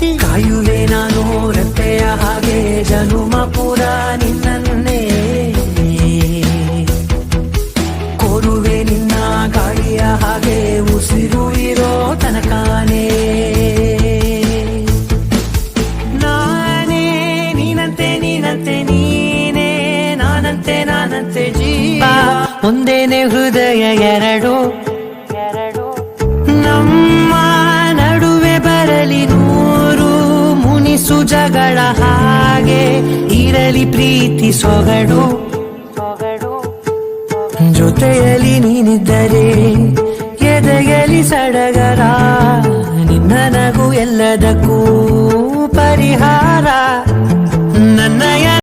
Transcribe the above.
ಕಾಯುವೆ ನಾನು ರತ್ತೆಯ ಹಾಗೆ ಜನುಮ ಪುರ ನಿನ್ನನ್ನೇ. ಕೋರುವೆ ನಿನ್ನ ಗಾಳಿಯ ಹಾಗೆ ಉಸಿರು ಇರೋ ತನಕಾನೇ. ನಾನೇ ನೀನಂತೆ ನೀನಂತೆ, ನೀನೇ, ನಾನಂತೆ ನಾನಂತೆ ಜೀವ. ಒಂದೇನೆ ಹೃದಯ ಎರಡು ಮುನಿಸು ಜಗಳ ಹಾಗೆ ಇರಲಿ ಪ್ರೀತಿ ಸೊಗಡು. ಜೊತೆಯಲ್ಲಿ ನೀನಿದ್ದರೆ ಎದೆಯಲ್ಲಿ ಸಡಗರ ನಿನ್ನ ನಗು ಎಲ್ಲದಕ್ಕೂ ಪರಿಹಾರ.